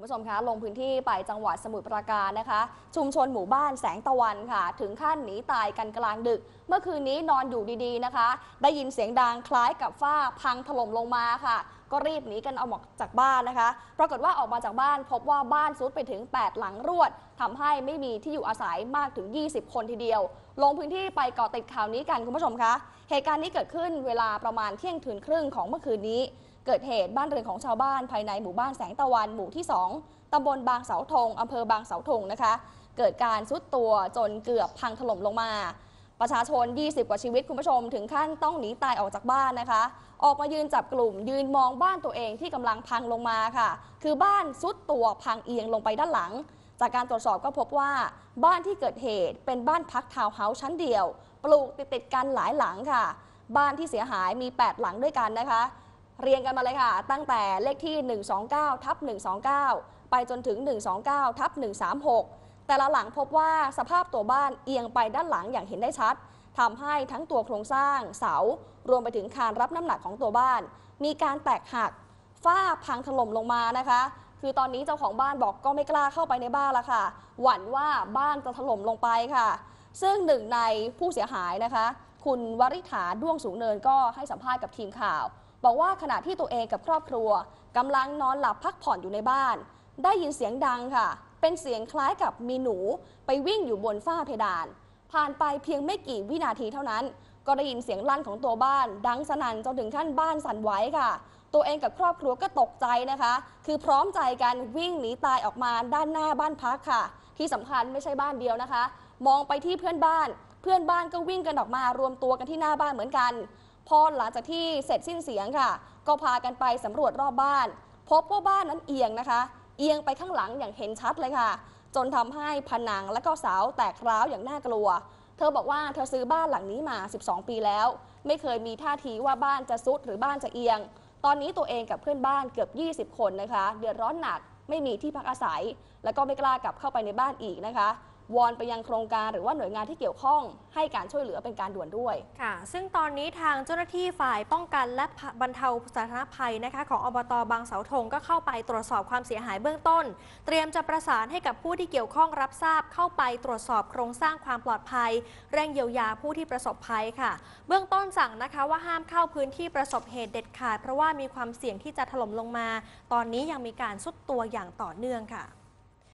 คุณผู้ชมคะลงพื้นที่ไปจังหวัดสมุทรปราการนะคะ ชุมชนหมู่บ้านแสงตะวันค่ะ ถึงขั้นหนีตายกันกลางดึก เมื่อคืนนี้นอนอยู่ดีๆนะคะ ได้ยินเสียงดังคล้ายกับฝ้าพังถล่มลงมาค่ะ ก็รีบหนีกันเอาออกจากบ้านนะคะ ปรากฏว่าออกมาจากบ้านพบว่าบ้านซุดไปถึง 8 หลังรวดทำให้ไม่มีที่อยู่อาศัยมากถึง 20 คนทีเดียว ลงพื้นที่ไปเกาะติดข่าวนี้กันคุณผู้ชมคะเหตุการณ์นี้เกิดขึ้นเวลาประมาณเที่ยงคืนครึ่งของเมื่อคืนนี้ เกิดเหตุบ้านเรือนของชาวบ้านภายในหมู่บ้านแสงตะวันหมู่ที่ 2 ตำบลบางเสาธงอำเภอบางเสาธงนะคะ เกิดการซุดตัวจนเกือบพังถล่มลงมา ประชาชน 20 กว่าชีวิตคุณผู้ชม ถึงขั้นต้องหนีตายออกจากบ้านนะคะ ออกมายืนจับกลุ่ม ยืนมองบ้านตัวเองที่กำลังพังลงมาค่ะ คือบ้านซุดตัวพังเอียงลงไปด้านหลัง จากการตรวจสอบก็พบว่าบ้านที่เกิดเหตุเป็นบ้านพักทาวน์เฮาส์ชั้นเดียว ปลูกติดติดกันหลายหลังค่ะ บ้านที่เสียหายมี 8 หลังด้วยกันนะคะ เรียงกันมาเลยค่ะ ตั้งแต่เลขที่ 129ทับ129 ไปจนถึง 129ทับ136 แต่ละหลังพบว่าสภาพตัวบ้านเอียงไปด้านหลังอย่างเห็นได้ชัดทำให้ทั้งตัวโครงสร้างเสา รวมไปถึงคานรับน้ำหนักของตัวบ้าน มีการแตกหักฝ้าพังถล่มลงมานะคะ คือตอนนี้เจ้าของบ้านบอกก็ไม่กล้าเข้าไปในบ้านละค่ะ หวั่นว่าบ้านจะถล่มลงไปค่ะ ซึ่งหนึ่งในผู้เสียหายนะคะ คุณวริษฐาด้วงสูงเนินก็ให้สัมภาษณ์กับทีมข่าว บอกว่าขณะที่ตัวเองกับครอบครัวกำลังนอนหลับพักผ่อนอยู่ในบ้าน ได้ยินเสียงดังค่ะ เป็นเสียงคล้ายกับมีหนูไปวิ่งอยู่บนฝ้าเพดาน ผ่านไปเพียงไม่กี่วินาทีเท่านั้น ก็ได้ยินเสียงลั่นของตัวบ้าน ดังสนั่นจนถึงขั้นบ้านสั่นไหวค่ะ ตัวเองกับครอบครัวก็ตกใจนะคะ คือพร้อมใจกันวิ่งหนีตายออกมาด้านหน้าบ้านพักค่ะ ที่สำคัญไม่ใช่บ้านเดียวนะคะ มองไปที่เพื่อนบ้าน เพื่อนบ้านก็วิ่งกันออกมารวมตัวกันที่หน้าบ้านเหมือนกัน พอหลังจากที่เสร็จสิ้นเสียงค่ะ ก็พากันไปสำรวจรอบบ้าน พบว่าบ้านนั้นเอียงนะคะ เอียงไปข้างหลังอย่างเห็นชัดเลยค่ะ จนทำให้ผนังและก็เสาแตกร้าวอย่างน่ากลัว เธอบอกว่าเธอซื้อบ้านหลังนี้มา 12 ปีแล้ว ไม่เคยมีท่าทีว่าบ้านจะซุดหรือบ้านจะเอียง ตอนนี้ตัวเองกับเพื่อนบ้านเกือบ 20 คนนะคะ เดือดร้อนหนักไม่มีที่พักอาศัย แล้วก็ไม่กล้ากลับเข้าไปในบ้านอีกนะคะ วอนไปยังโครงการหรือว่าหน่วยงานที่เกี่ยวข้องให้การช่วยเหลือเป็นการด่วนด้วย ค่ะ ซึ่งตอนนี้ทางเจ้าหน้าที่ฝ่ายป้องกันและบรรเทาสาธารณภัยนะคะของอบตบางเสาธงก็เข้าไปตรวจสอบความเสียหายเบื้องต้น เตรียมจะประสานให้กับผู้ที่เกี่ยวข้องรับทราบเข้าไปตรวจสอบโครงสร้างความปลอดภัย เร่งเยียวยาผู้ที่ประสบภัยค่ะ เบื้องต้นสั่งนะคะว่าห้ามเข้าพื้นที่ประสบเหตุเด็ดขาด เพราะว่ามีความเสี่ยงที่จะถล่มลงมา ตอนนี้ยังมีการซุดตัวอย่างต่อเนื่องค่ะ